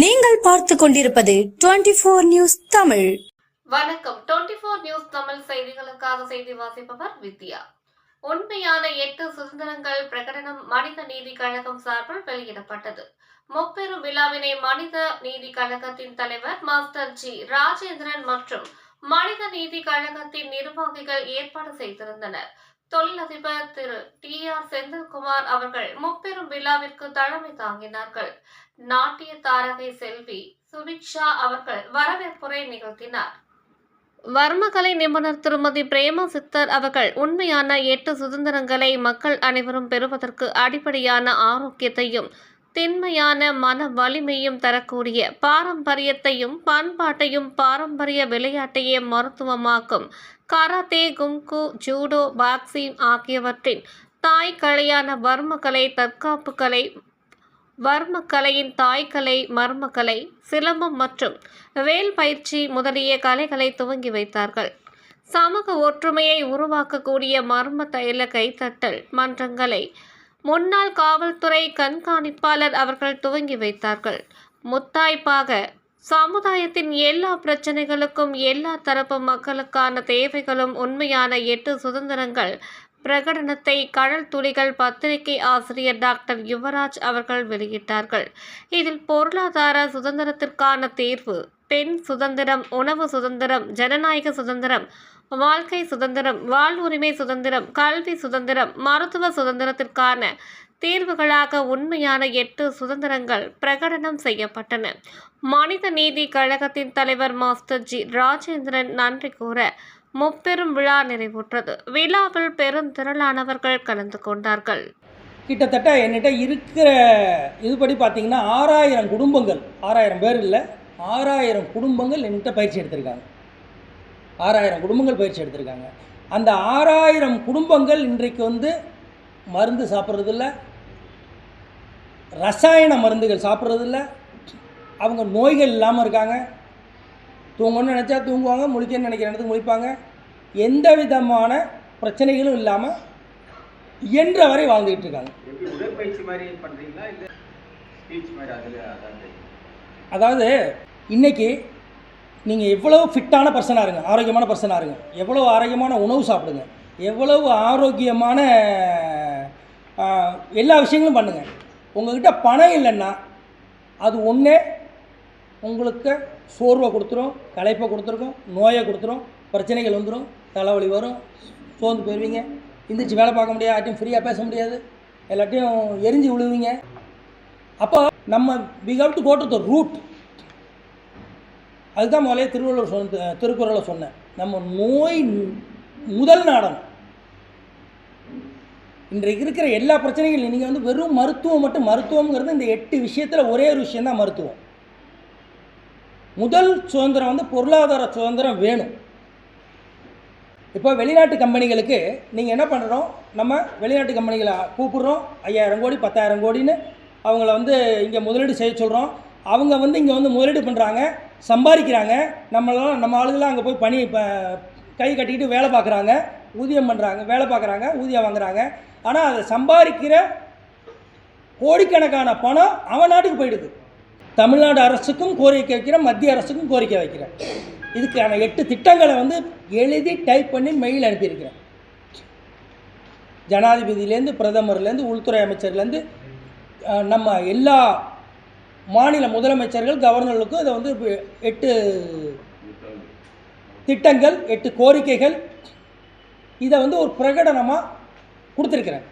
நீங்கள் பார்த்து கொண்டிருப்பது டுவெண்டி போர் நியூஸ் தமிழ். வணக்கம். 24 நியூஸ் தமிழ் செய்திகளுக்காக செய்தி வாசிப்பவர் வித்யா. உண்மையான எட்டு சுதந்திரங்கள் பிரகடனம் மனித நீதி கழகம் சார்பில் வெளியிடப்பட்டது. முப்பெரும் விழாவினை மனித நீதி கழகத்தின் தலைவர் மாஸ்டர் ஜி ராஜேந்திரன் மற்றும் மனித நீதி கழகத்தின் நிர்வாகிகள் ஏற்பாடு செய்திருந்தனர். தொழிலதிபர் திரு டி ஆர் செந்தில்குமார் அவர்கள் முப்பெரும் விழாவிற்கு தலைமை தாங்கினார்கள். நாட்டிய தாரகை செல்வி சுபிக்ஷா அவர்கள் வரவேற்புரை நிகழ்த்தினார். வர்மகலை நிபுணர் திருமதி பிரேமா சித்தர் அவர்கள் உண்மையான எட்டு சுதந்திரங்களை மக்கள் அனைவரும் பெறுவதற்கு அடிப்படையான ஆரோக்கியத்தையும் திண்மையான மன வலிமையும் தரக்கூடிய பாரம்பரியத்தையும் பண்பாட்டையும் பாரம்பரிய விளையாட்டையே மருத்துவமாக்கும். கராத்தே கும்கு ஜூடோ பாக்ஸிங் ஆகியவற்றின் தாய் கலையான வர்மக்கலை தற்காப்பு கலை வர்மக்கலையின் தாய்க்கலை மர்மக்கலை சிலம்பம் மற்றும் வேல் பயிற்சி முதலிய கலைகளை துவங்கி வைத்தார்கள். சமூக ஒற்றுமையை உருவாக்கக்கூடிய மர்ம தைல கைத்தட்டல் மன்றங்களை முன்னாள் காவல்துறை கண்காணிப்பாளர் அவர்கள் துவங்கி வைத்தார்கள். முத்தாய்ப்பாக சமுதாயத்தின் எல்லா பிரச்சனைகளுக்கும் எல்லா தரப்பு மக்களுக்கான தேவைகளும் உண்மையான எட்டு சுதந்திரங்கள் பிரகடனத்தை கடல் துளிகள் பத்திரிகை ஆசிரியர் டாக்டர் யுவராஜ் அவர்கள் வெளியிட்டார்கள். இதில் பொருளாதார சுதந்திரத்திற்கான தேர்வு பெண் சுதந்திரம் உணவு சுதந்திரம் ஜனநாயக சுதந்திரம் வாழ்க்கை சுதந்திரம் வாழ்வுரிமை சுதந்திரம் கல்வி சுதந்திரம் மருத்துவ சுதந்திரத்திற்கான தீர்வுகளாக உண்மையான எட்டு சுதந்திரங்கள் பிரகடனம் செய்யப்பட்டன. மனித நீதி கழகத்தின் தலைவர் மாஸ்டர் ஜி. ராஜேந்திரன் நன்றி கூற முப்பெரும் விழா நிறைவுற்றது. விழாவில் பெருந்திரளானவர்கள் கலந்து கொண்டார்கள். கிட்டத்தட்ட என்கிட்ட இருக்கிற இதுபடி பார்த்தீங்கன்னா ஆறாயிரம் குடும்பங்கள் ஆறாயிரம் பேர் இல்லை. ஆறாயிரம் குடும்பங்கள் என்கிட்ட பயிற்சி எடுத்திருக்காங்க. ஆறாயிரம் குடும்பங்கள் பயிற்சி எடுத்திருக்காங்க. அந்த ஆறாயிரம் குடும்பங்கள் இன்றைக்கு வந்து மருந்து சாப்பிட்றதில்ல. ரசாயன மருந்துகள் சாப்பிட்றதில்ல. அவங்க நோய்கள் இல்லாமல் இருக்காங்க. தூங்கணும்னு நினச்சா தூங்குவாங்க முழிக்கணும்னு நினைக்கிற இடத்துக்கு முழிப்பாங்க. எந்த விதமான பிரச்சனைகளும் இல்லாமல் இயன்ற வரை வாழ்ந்துக்கிட்டு இருக்காங்க. அதாவது இன்றைக்கி இன்னைக்கு நீங்கள் எவ்வளோ ஃபிட்டான பர்சனாக இருங்க ஆரோக்கியமான பர்சனாக இருங்க. எவ்வளோ ஆரோக்கியமான உணவு சாப்பிடுங்க. எவ்வளவு ஆரோக்கியமான எல்லா விஷயங்களும் பண்ணுங்கள் உங்கள்கிட்ட பணம் இல்லைன்னா அது ஒன்றே உங்களுக்கு சோர்வை கொடுத்துரும் களைப்பை கொடுத்துருக்கும் நோயை கொடுத்துரும் பிரச்சனைகள் வந்துடும் தலைவலி வரும் சோர்ந்து போயிடுவீங்க எந்திரிச்சு வேலை பார்க்க முடியாது யார்ட்டையும் ஃப்ரீயாக பேச முடியாது எல்லாத்தையும் எரிஞ்சு விழுவீங்க. அப்போ நம்ம we have to go to the root அதுதான் முதலே திருவள்ளுவர் சொன்ன திருக்குறளை சொன்னேன். நம்ம நோய் முதல் நாடகம். இன்றைக்கு இருக்கிற எல்லா பிரச்சனைகளும் நீங்கள் வந்து வெறும் மருத்துவம் மட்டும் மருத்துவங்கிறது இந்த எட்டு விஷயத்தில் ஒரே ஒரு விஷயந்தான் மருத்துவம். முதல் சுதந்திரம் வந்து பொருளாதார சுதந்திரம் வேணும். இப்போ வெளிநாட்டு கம்பெனிகளுக்கு நீங்கள் என்ன பண்ணுறோம் நம்ம வெளிநாட்டு கம்பெனிகளை கூப்பிடுறோம். ஐயாயிரம் கோடி பத்தாயிரம் கோடின்னு அவங்கள வந்து இங்கே முதலீடு செய்ய சொல்கிறோம் அவங்க வந்து இங்கே வந்து முதலீடு பண்ணுறாங்க சம்பாதிக்கிறாங்க. நம்மளால் நம்ம ஆளுங்களாம் அங்கே போய் பணி இப்போ கை கட்டிக்கிட்டு வேலை பார்க்குறாங்க. ஊதியம் பண்ணுறாங்க வேலை பார்க்குறாங்க ஊதியம் வாங்குறாங்க. ஆனால் அதை சம்பாதிக்கிற கோடிக்கணக்கான பணம் அவன் நாட்டுக்கு போயிடுது. தமிழ்நாடு அரசுக்கும் கோரிக்கை வைக்கிறேன் மத்திய அரசுக்கும் கோரிக்கை வைக்கிறேன் இதுக்கான எட்டு திட்டங்களை வந்து எழுதி டைப் பண்ணி மெயில் அனுப்பியிருக்கிறேன். ஜனாதிபதியிலேருந்து பிரதமர்லேருந்து உள்துறை அமைச்சர்லேருந்து நம்ம எல்லா மாநில முதலமைச்சர்கள் கவர்னர்களுக்கும் இதை வந்து எட்டு திட்டங்கள் எட்டு கோரிக்கைகள் இதை வந்து ஒரு பிரகடனமாக கொடுத்துருக்குறேன்